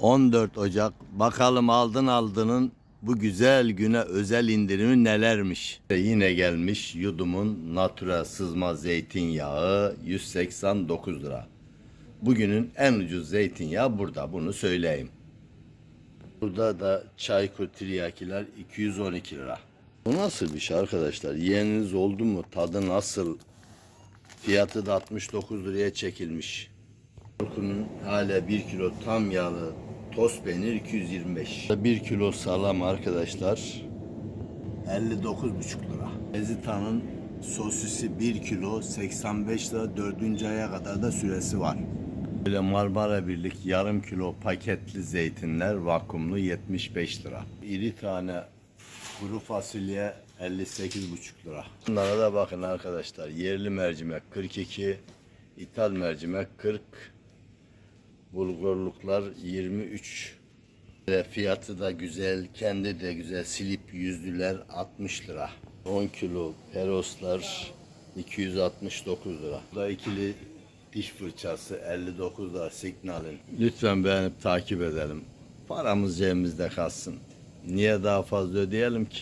14 Ocak bakalım aldın aldının bu güzel güne özel indirimi nelermiş. Ve yine gelmiş yudumun natural sızma zeytinyağı 189 lira. Bugünün en ucuz zeytinyağı burada bunu söyleyeyim. Burada da çaykur tiryakiler 212 lira. Bu nasıl bir şey arkadaşlar? Yeğeniniz oldu mu? Tadı nasıl? Fiyatı da 69 liraya çekilmiş. Kurkunun hala 1 kilo tam yağlı toz peynir 225. 1 kilo salam arkadaşlar 59,5 lira. Ezita'nın sosisi 1 kilo 85 lira 4. aya kadar da süresi var. Böyle Marmara Birlik yarım kilo paketli zeytinler vakumlu 75 lira. İri tane kuru fasulye 58,5 lira. Bunlara da bakın arkadaşlar. Yerli mercimek 42, ithal mercimek 40, bulgurluklar 23. Ve fiyatı da güzel, kendi de güzel. Silip yüzlüler 60 lira. 10 kilo peroslar 269 lira. Bu da ikili diş fırçası 59 lira Signal'in. Lütfen beğenip takip edelim. Paramız cebimizde kalsın. Niye daha fazla ödeyelim ki?